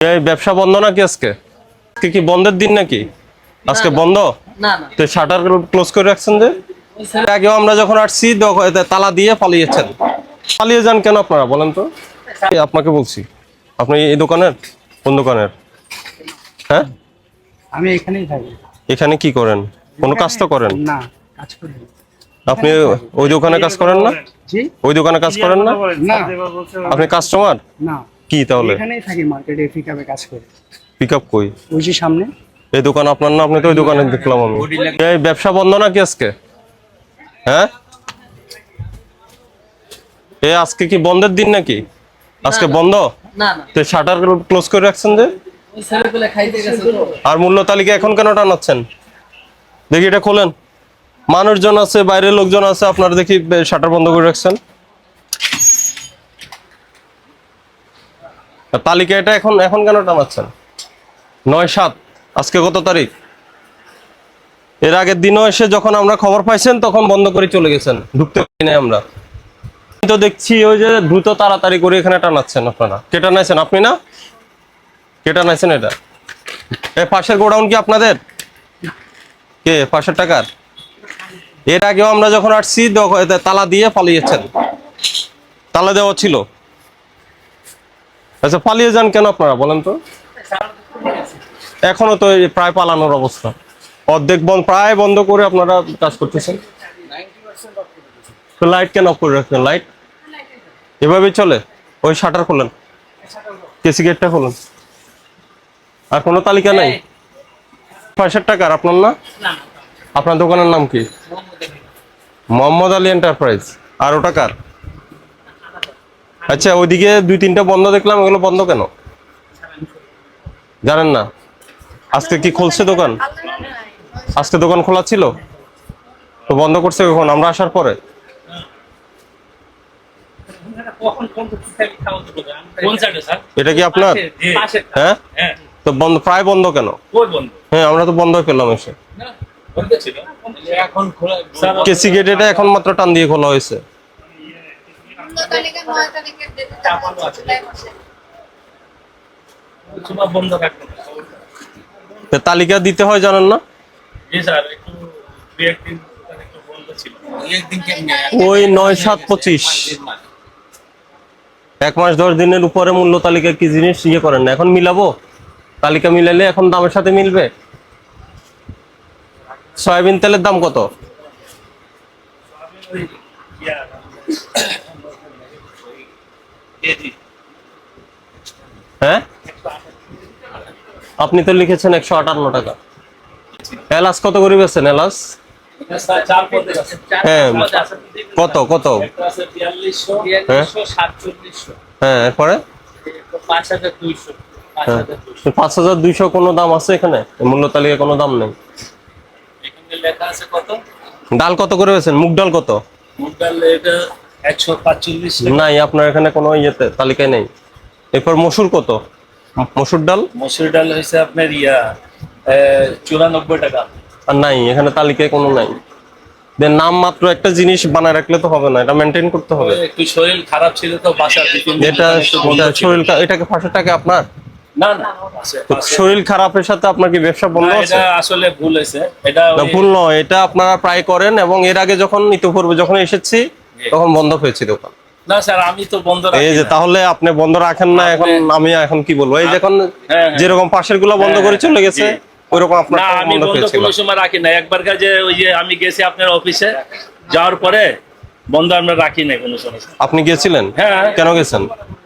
এই ব্যবসা বন্ধ নাকি আজকে? আজকে কি বন্ধের দিন নাকি? আজকে বন্ধ? না না। তো শাটার ক্লোজ করে রাখছেন যে? আগেও আমরা যখন আসছি তালা দিয়ে পালিয়েছেন। পালিয়ে যান কেন আপনারা বলেন তো? এই আপনাকে বলছি। আপনি এই দোকানের? কোন দোকানের? হ্যাঁ? আমি এখানেই থাকি। এখানে কি করেন? কোনো কাজ তো করেন? না কাজ করি আপনি ওই দোকানে কাজ করেন না? জি? ওই দোকানে কাজ করেন না? না। আপনি কাস্টমার না। কি তাহলে? এখানেই থাকি মার্কেটে পিকআপে কাজ করি। পিক আপ কই? ওই যে সামনে। এই দোকান আপনার না? আপনি তো ওই দোকানে দেখলাম আমি। এই ব্যবসা বন্ধ নাকি আজকে? হ্যাঁ? এ আজকে কি বন্ধের দিন নাকি? আজকে বন্ধ? না না। তো শাটার ক্লোজ করে রাখছেন যে? ওই ছেলেগুলো খাইতে গেছে আর মূল্য তালিকা এখন কেন টানাচ্ছেন? দেখি এটা খোলেন। মানুষজন আছে বাইরের লোকজন আছে আপনারা দেখি শাটার বন্ধ করে রাখছেন আর তালিকা এটা এখন এখন কেন টানাচ্ছেন নয় সাত, আজকে কত তারিখ? এর আগের দিনও এসে যখন আমরা খবর পাইছেন, তখন বন্ধ করে চলে গেছেন। ঢুকতে পারি নাই আমরা। আমি তো দেখছি ওই যে দ্রুত তাড়াতাড়ি করে এখানে টানাচ্ছেন আপনারা। কে টানাইছেন? আপনি না? কে টানাইছেন এটা? এই পাশের গোডাউন কি আপনাদের? কে? পাশের টাকার এর আগেও আমরা যখন আসছি তালা দিয়ে পালিয়েছেন। তালা দেওয়া ছিল। আচ্ছা পালিয়ে যান কেন আপনারা, বলেন তো? এখনও তো প্রায় পালানোর অবস্থা। অর্ধেক বন্ধ প্রায় বন্ধ করে আপনারা কাজ করতেছেন। লাইট কেন অফ করে রাখছেন লাইট এভাবেই চলে? ওই শাটার খোলেন কেসি গেটটা খোলেন আর কোনো তালিকা নাই? পয়সার টাকার আপনার না? আপনার দোকানের নাম কি? মোহাম্মদ আলী এন্টারপ্রাইজ আর ওটা কার? আচ্ছা ওইদিকে দুই তিনটা বন্ধ দেখলাম এগুলো বন্ধ কেন? জানেন না। আজকে কি খুলছে দোকান? আজকে দোকান খোলা ছিল? তো বন্ধ করছে কখন? আমরা আসার পরে? এটা কি আপনার? হ্যাঁ? তো বন্ধ প্রায় বন্ধ কেন? হ্যাঁ আমরা তো বন্ধ পেলাম এসে। কেসি গেট এটা এখন মাত্র টান দিয়ে খোলা হয়েছে। তালিকা দিতে হয় জানেন না? ওই নয় সাত পঁচিশ। এক মাস দশ দিনের উপরে মূল্য তালিকা কি জিনিস? ইয়ে করেন না। এখন মিলাবো? তালিকা মিলালে এখন দামের সাথে মিলবে? সয়াবিন তেলের দাম কত? হ্যাঁ? আপনি তো লিখেছেন একশো আটান্ন টাকা। এলাচ কত করে বেছেন এলাচ? আছে হ্যাঁ কত কত? হ্যাঁ। হ্যাঁ এরপরে? পাঁচ হাজার দুইশো। পাঁচ হ্যাঁ পাঁচ হাজার দুইশো কোনো দাম আছে এখানে? মূল্য তালিকা কোনো দাম নেই। ডাল কত করে বেছেন মুগ ডাল কত? মুগ ডাল এটা একশো পাঁচচল্লিশ নাই আপনার এখানে কোনো ইয়েতে তালিকায় নেই। এরপর মসুর কত? মসুর ডাল? মসুর ডাল হয়েছে আপনার ইয়া চুরানব্বই টাকা। আর নাই এখানে তালিকায় কোনো নাই। দেন নাম মাত্র একটা জিনিস বানায় রাখলে তো হবে না এটা মেনটেন করতে হবে। একটু শরীর খারাপ ছিল তো বাসা এটা শরীর এটাকে ফাঁসের টাকা আপনার? না না। শরীর খারাপের সাথে আপনার কি ব্যবসা বন্ধ আছে? এটা আসলে ভুল হয়েছে। এটা ভুল নয় এটা আপনারা প্রায় করেন এবং এর আগে যখন ইতিপূর্বে যখন এসেছি তখন বন্ধ হয়েছে দোকান। না স্যার আমি তো বন্ধ এই যে তাহলে আপনি বন্ধ রাখেন না এখন আমি এখন কি বলব? এই যখন হ্যাঁ। যেরকম পাশেরগুলো বন্ধ করে চলে গেছে ওইরকম আপনার না আমি বন্ধ বন্ধ কোনো সময় রাখি না। একবার কাজে ওই যে আমি গেছি আপনার অফিসে যাওয়ার পরে বন্ধ আমরা রাখি না কোনো সময়। আপনি গেছিলেন? হ্যাঁ। কেন গেছেন?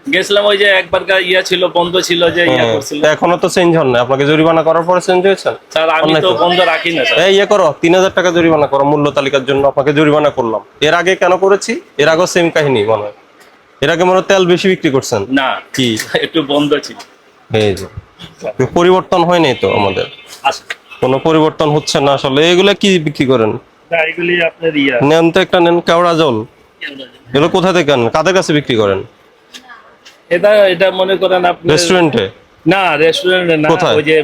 গেছিলাম ওই যে একবার ইয়া ছিল বন্ধ ছিল যে ইয়া হ্যাঁ, করছিল। এখনও তো চেঞ্জ হন না আপনাকে জরিমানা করার পরে চেঞ্জ হয়েছেন? স্যার আমি তো। বন্ধ রাখি না স্যার। এই ইয়ে করো তিন হাজার টাকা জরিমানা করো মূল্য তালিকার জন্য আপনাকে জরিমানা করলাম। এর আগে কেন করেছি? এর আগেও সেম কাহিনী মনে হয়। এর আগে মনে তেল বেশি বিক্রি করছেন। না কি? একটু বন্ধ ছিল। এই যে পরিবর্তন হয়নি তো আমাদের। কোনো পরিবর্তন হচ্ছে না আসলে। এগুলো কি বিক্রি করেন? নেন তো একটা নেন কেওড়া জল। এগুলো কোথা থেকে আনেন? কাদের কাছে বিক্রি করেন? এটা এটা মনে করেন আপনি রেস্টুরেন্টে না রেস্টুরেন্টে না ওই যে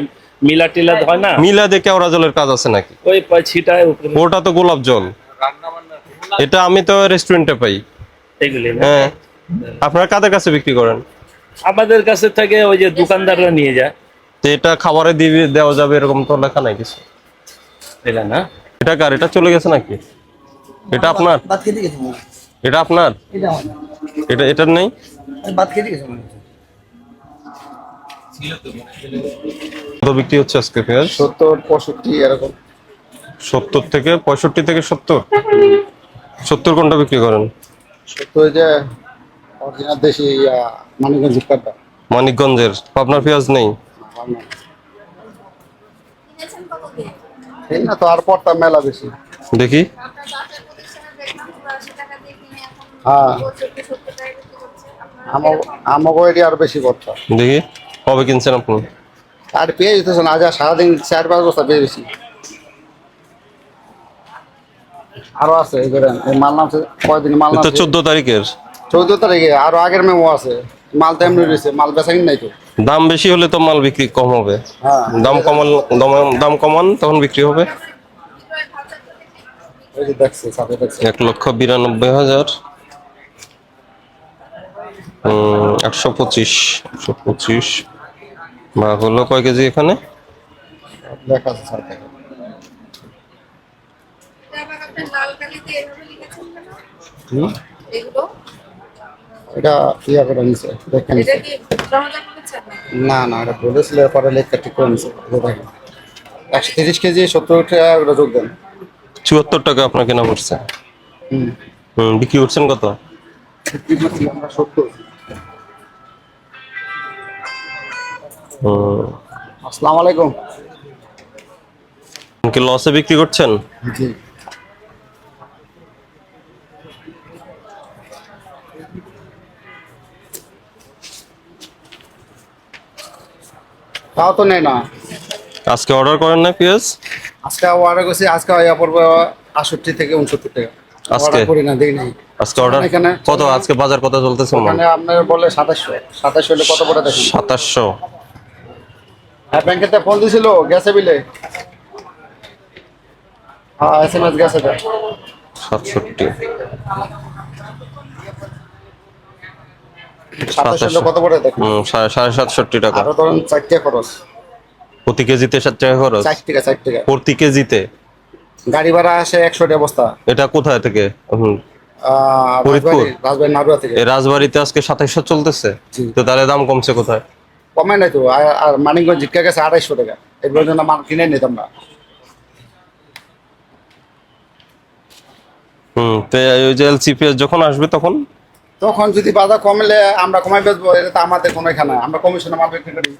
মিলা টিলা হয় না? মিলাদে কেওড়া জলের কাজ আছে নাকি? ওই ছিটায় উপরে। ওটা তো গোলাপ জল। এটা আমি তো রেস্টুরেন্টে পাই। এগুলি হ্যাঁ। আপনারা কাদের কাছে বিক্রি করেন? আমাদের কাছে থেকে ওই যে দোকানদাররা নিয়ে যায়। তো এটা খাবারে দিবে দেওয়া যাবে এরকম তো লেখা নাই কিছু? এটা না? এটা কার? এটা চলে গেছে নাকি? এটা আপনার। এটা আপনার? এটা এটা এটার নেই? ভাত খেতে গেছি মনে হয়। কত বিক্রি হচ্ছে আজকে পেঁয়াজ? সত্তর পঁয়ষট্টি এরকম। সত্তর থেকে পঁয়ষট্টি থেকে সত্তর? সত্তর কোনটা বিক্রি করেন? সত্তর যে অরিজিনাল দেশি মানিকগঞ্জ মানিকগঞ্জের। আপনার পেঁয়াজ নেই? কিনেছেন কত দিয়ে এই না তো আর পড়তা মেলা বেশি। দেখি। আপনার আমাকে এটি আর বেশি পড়তা দেখি কবে কিনছেন আপনি? আর পেয়ে যেতেছে না আজ আর সারাদিন চার পাঁচ বস্তা পেয়ে বেশি আরও আছে এই মাল নামছে কয়দিন মাল নামছে? চোদ্দ তারিখের। চৌদ্দ তারিখে আরও আগের মেমো আছে। মাল তো এমনি রয়েছে মাল বেচা কিন নাই তো। দাম বেশি হলে তো মাল বিক্রি কম হবে। হ্যাঁ। দাম কমান দাম- দাম কমান তখন বিক্রি হবে। এক লক্ষ বিরানব্বই হাজার। একশো পঁচিশ। পঁচিশ। বা হলো কয় কেজি এখানে? এটা ইয়া করে নিছে দেখেন না না এটা বলেছিল পরে লেখা ঠিক করে নিছে দেখেন একশো তিরিশ কেজি সত্তর টাকা ওটা যোগ দেন। চুয়াত্তর টাকা আপনার কেনা পড়ছে। হুম, বিক্রি করছেন কত? বিক্রি করছি আমরা সত্তর। আসসালামু আলাইকুম। কি লসে বিক্রি করছেন? জি। তাও তো নেই না। আজকে অর্ডার করেন না পেঁয়াজ? আজকে অর্ডার করছি আজকে ইয়া পড়বে আটষট্টি থেকে উনসত্তর টাকা। আজকে? করি না দিই নাই। আজকে অর্ডার এখানে- কত? আজকে বাজার কত চলতেছে ওখানে আপনার বলে সাতাশশো। সাতাশশো হলে কত পড়ে দেখুন সাতাশশো। হ্যাঁ ব্যাংকেতে ফোন দিছিল গ্যাসে বিলে। হ্যাঁ এস এম এস গ্যাসে দেয় সাতষট্টি কত পড়ে সাড়ে সাড়ে সাতষট্টি টাকা। আরও ধরুন চারটে খরচ। প্রতি কেজিতে ষাট টাকা খরচ? চার টাকা চার টাকা। প্রতি কেজিতে? গাড়ি ভাড়া আসে একশো টাকা বস্তা। এটা কোথায় থেকে? হুম, ফরিদপুর? রাজবাড়ি রাজবাড়ি নাড়ুয়া থেকে। রাজবাড়িতে আজকে সাতাইশশো চলতেছে। তো তাহলে দাম কমছে কোথায়? কমে নাই তো আর- মানিকগঞ্জ জিজ্ঞা গেছে আড়াইশো টাকা। এগুলোর জন্য মাল কিনে নিতাম না। হুম তো ওই যে এলসিপিএস যখন আসবে তখন? তখন যদি বাজার কমলে আমরা কমাই বেচবো এটা তো আমাদের কোনো এখানে আমরা কমিশনে মাল বিক্রি করি।